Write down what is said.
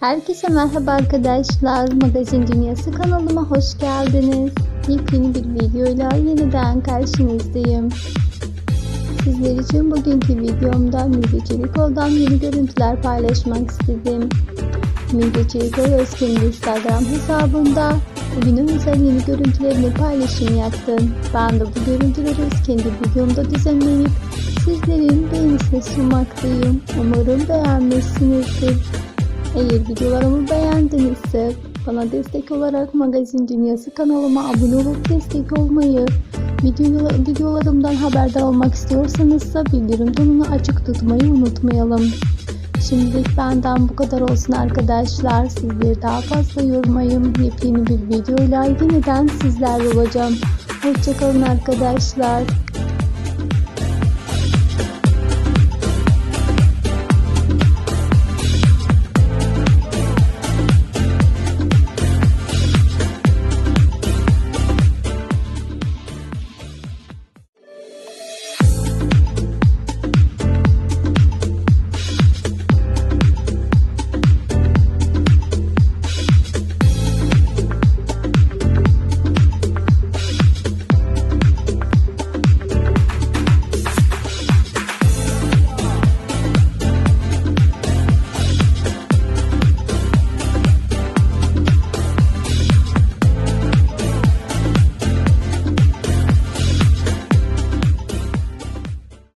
Herkese merhaba arkadaşlar. Magazin Dünyası kanalıma hoş geldiniz. Yepyeni bir videoyla yeniden karşınızdayım. Sizler için bugünkü videomda Müge Çelikoğlu'dan yeni görüntüler paylaşmak istedim. Müge Çelikoğlu öz kendi Instagram hesabında bugünün özel yeni görüntülerini paylaşım yaptım. Ben de bu görüntüleri kendi videomda düzenleyip sizlerin beğenisine sunmaktayım. Umarım beğenmişsinizdir. Eğer videolarımı beğendinizse bana destek olarak Magazin Dünyası kanalıma abone olup destek olmayı, video, videolarımdan haberdar olmak istiyorsanız da bildirim tonunu açık tutmayı unutmayalım. Şimdilik benden bu kadar olsun arkadaşlar. Sizleri daha fazla yormayın. Yepyeni bir videoyla yeniden sizlerle olacağım. Hoşçakalın arkadaşlar.